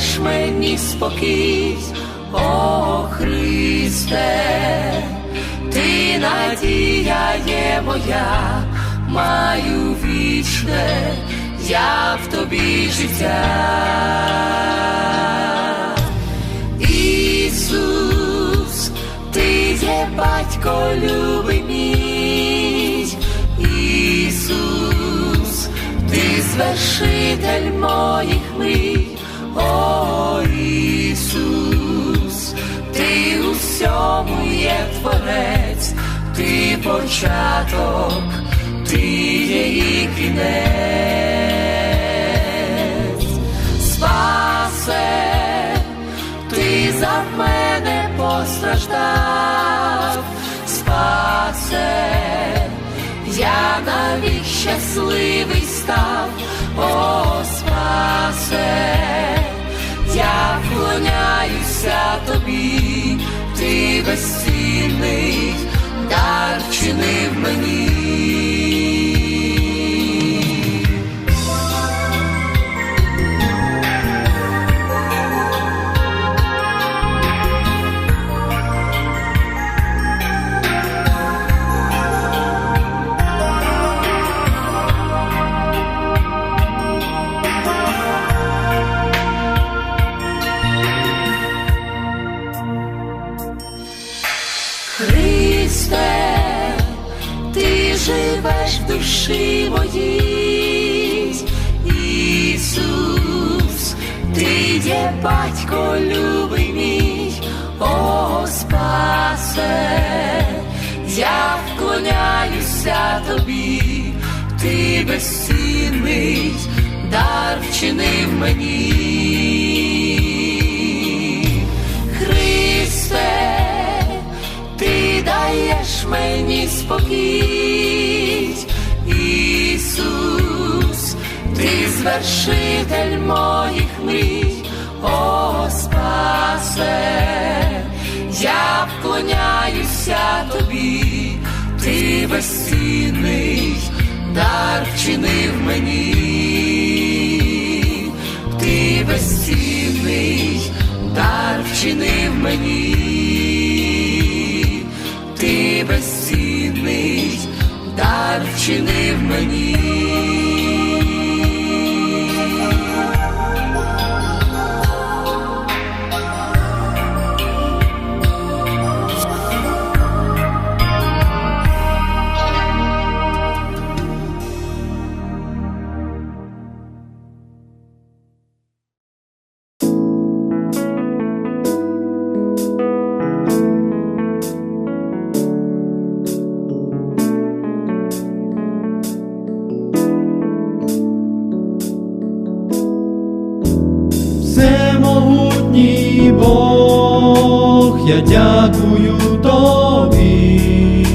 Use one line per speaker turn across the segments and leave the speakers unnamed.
даєш мені спокій, о Христе, ти надія є моя, маю вічне, я в тобі життя. Ісус, ти є батько любий мій, Ісус, ти звершитель моїх мрій, о Ісус, ти у є творець, ти початок, ти є і кінець, спасе ти за мене постраждав, спасе, я навік щасливий став, о спасе, я вклоняюся тобі, ти безцінний дар чинив мені. Я вклоняюся тобі, ти безцінний дар вчинив мені. Христе, ти даєш мені спокій, Ісус, ти звершитель моїх мрій, о спасе, я вклоняюся тобі, ти безцінний дар вчинив мені, ти безцінний дар вчинив мені ти безцінний дар вчинив мені.
Бог, я дякую тобі,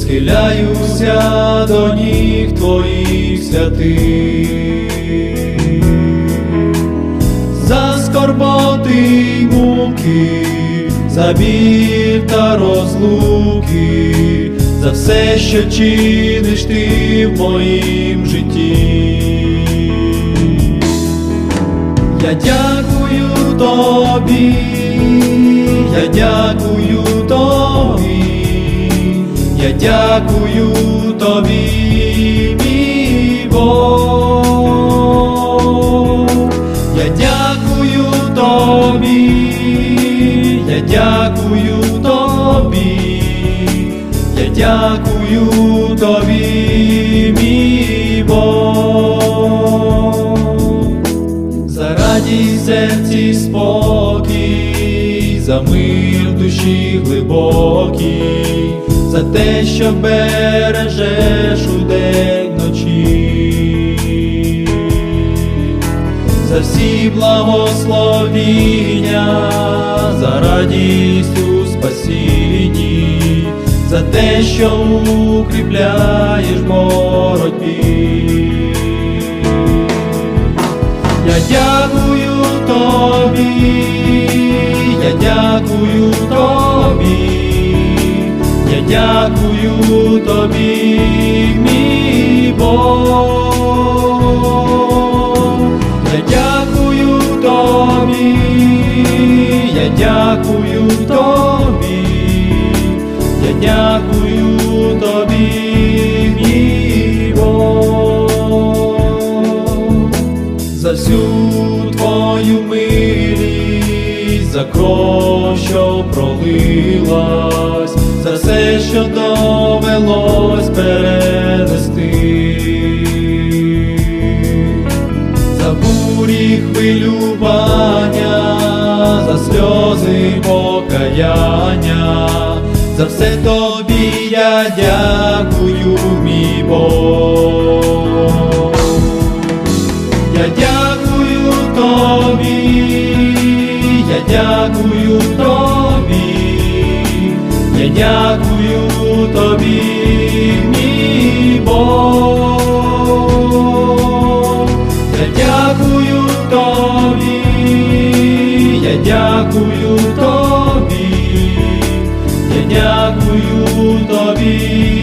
схиляюся до ніг твоїх святих, за скорботи й муки, за біль та розлуки, за все, що чиниш ти в моїм житті. Я дякую тобі, я дякую тобі, я дякую тобі, мій Бог. Я дякую тобі, я дякую тобі, я дякую тобі, серці спокій, за мир душі глибокий, за те, що бережеш у день ночі, за всі благословіння, за радість у спасінні, за те, що укріпляєш боротьбі. Я дякую тобі, я дякую тобі, я дякую тобі, мій Бог, я дякую тобі, я дякую тобі, я дякую що за все, що довелось перенести, за бурі хвилювання, за сльози покаяння, за все тобі я дякую, мій Бог. Я дякую тобі, я дякую тобі, я дякую тобі, мій Бог. Я дякую тобі, я дякую тобі, я дякую тобі,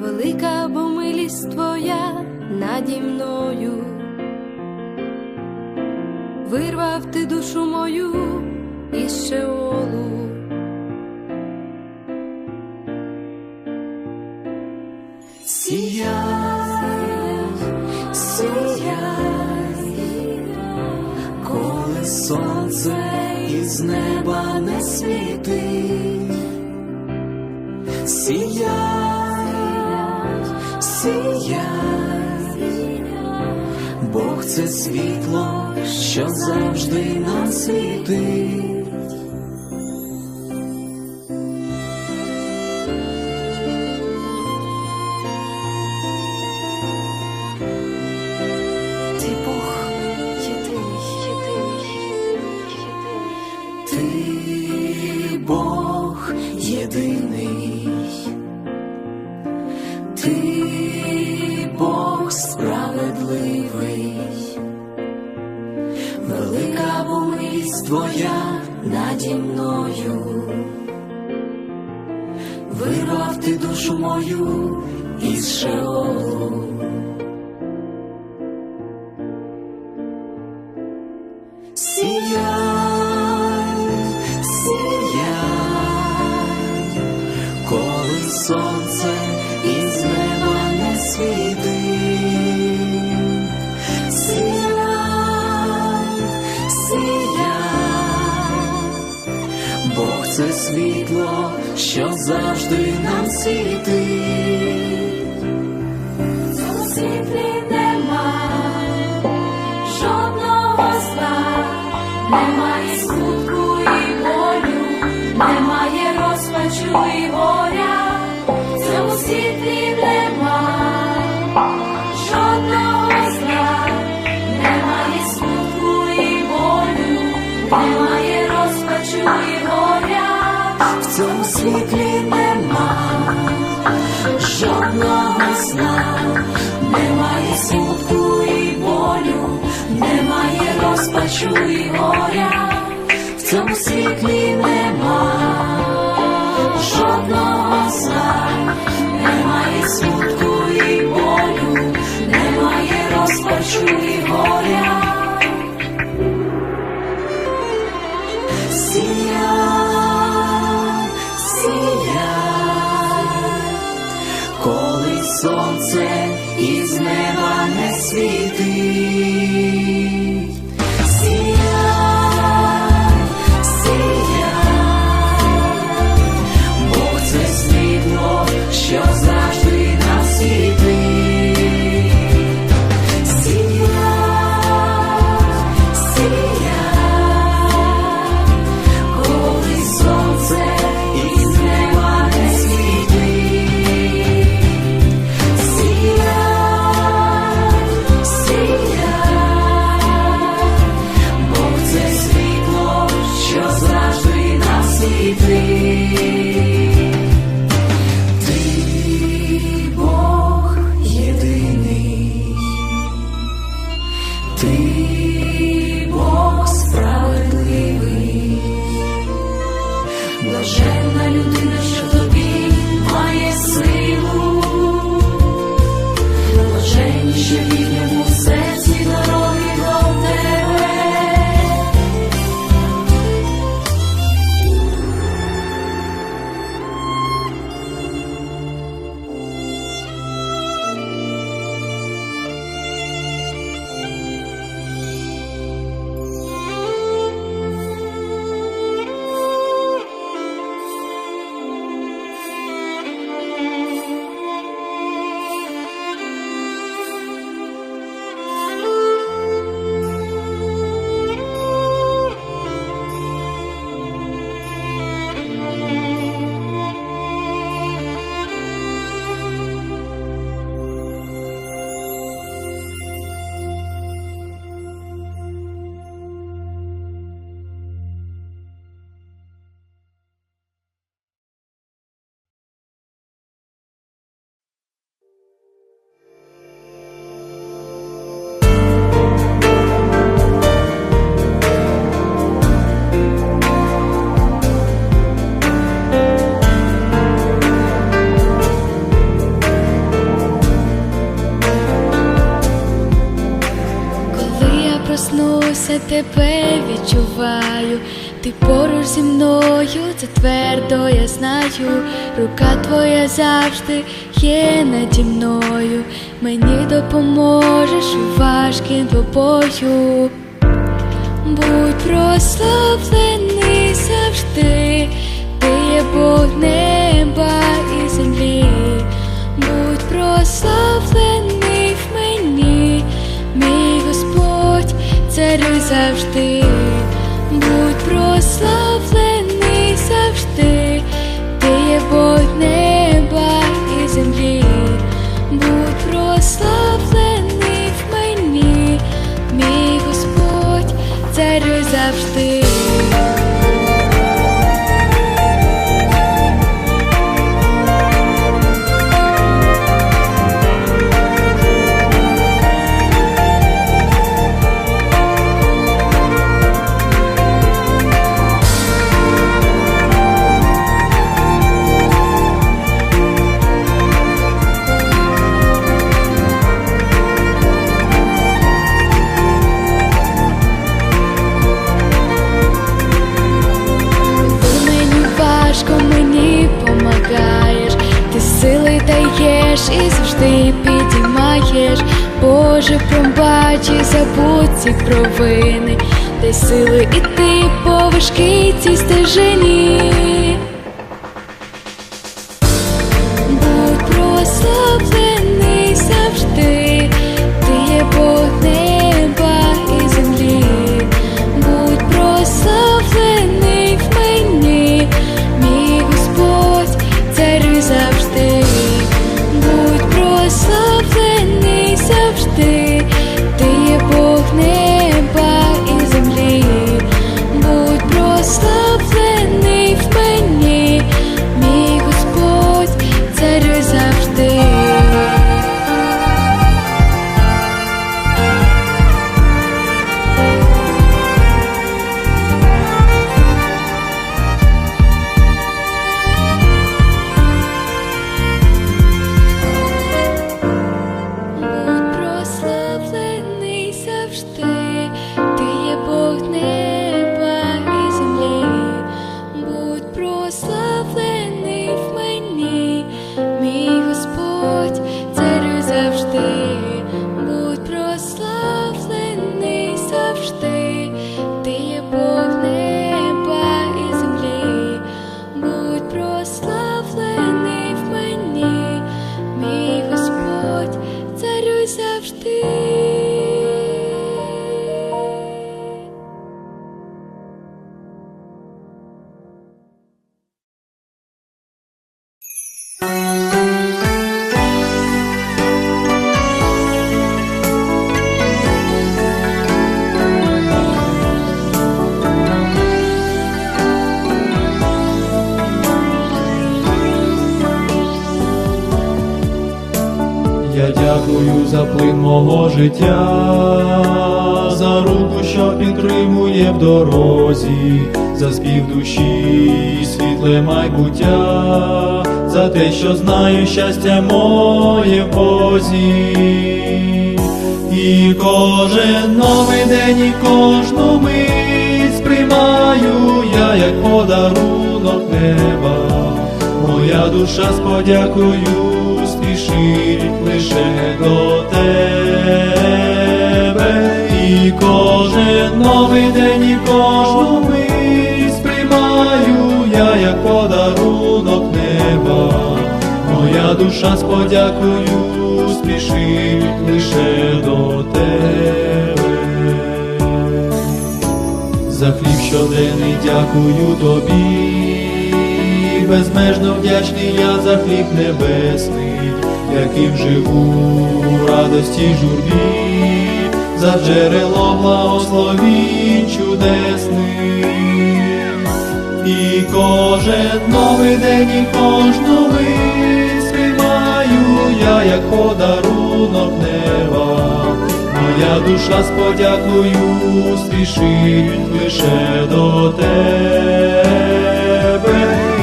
велика бо милість твоя наді мною, вирвав ти душу мою із шеолу.
Сіяй, сіяй, коли сонце із неба не світить. Сіяй, це світло, що завжди нас світить. Світить.
Нема жодного зла, немає смутку і болю, немає розпачу і горя. Розпачу і горя.
В цьому світлі нема жодного сна, немає смутку і болю, немає розпачу і горя. Сіяй, сіяй, коли сонце із неба не світить.
Тебе відчуваю, ти поруч зі мною, це твердо я знаю, рука твоя завжди є наді мною, мені допоможеш у важкім двобою. Будь прославлений завжди, ти є Бог неба і землі, будь прославлений царю завжди, будь прославлений завжди, ти є Бог неба і землі, будь прославлений в мені, мій Господь, царю завжди. Помагаєш, ти сили даєш і завжди підіймаєш. Боже, пробач і забудь ці провини, дай сили іти по важкій цій стежині.
Дякую за плин мого життя, за руку, що підтримує в дорозі, за спів душі, світле майбуття, за те, що знаю щастя моє в Бозі. І кожен новий день, і кожну мить сприймаю я як подарунок неба. Моя душа з подякою спішить лише до тебе, і кожен новий день, і кожну мить сприймаю я як подарунок неба. Моя душа з подякою спішить лише до тебе. За хліб щоденний дякую тобі, безмежно вдячний я за хліб небесний, яким живу в радості й журбі, за джерело благословінь чудесних. І кожен новий день, і кожну мить сприймаю я як подарунок неба. Моя душа з подякою спішить лише до тебе,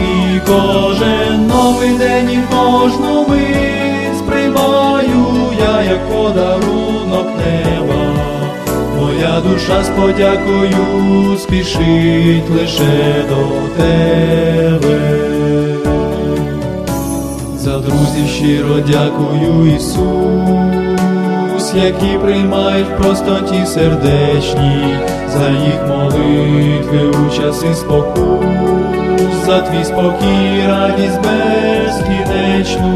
і кожен новий день, і кожну мить подарунок неба. Моя душа з подякою спішить лише до тебе. За друзів щиро дякую Ісус, які приймають в простоті сердечній, за їх молитви у часи спокус, за твій спокій, радість безкінечну.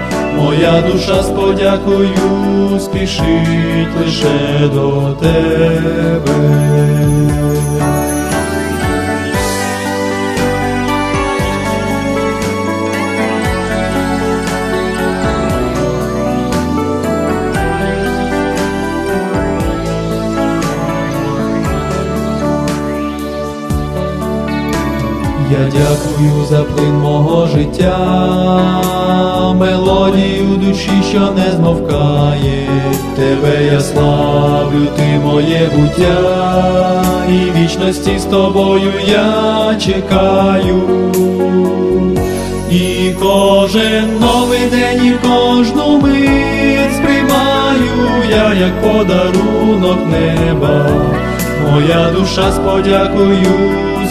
Моя душа з подякою спішить лише до тебе. Я дякую за плин мого життя, мелодію душі, що не змовкає. Тебе я славлю, ти моє буття, і вічності з тобою я чекаю. І кожен новий день, і кожну мить сприймаю я як подарунок неба. Моя душа з подякою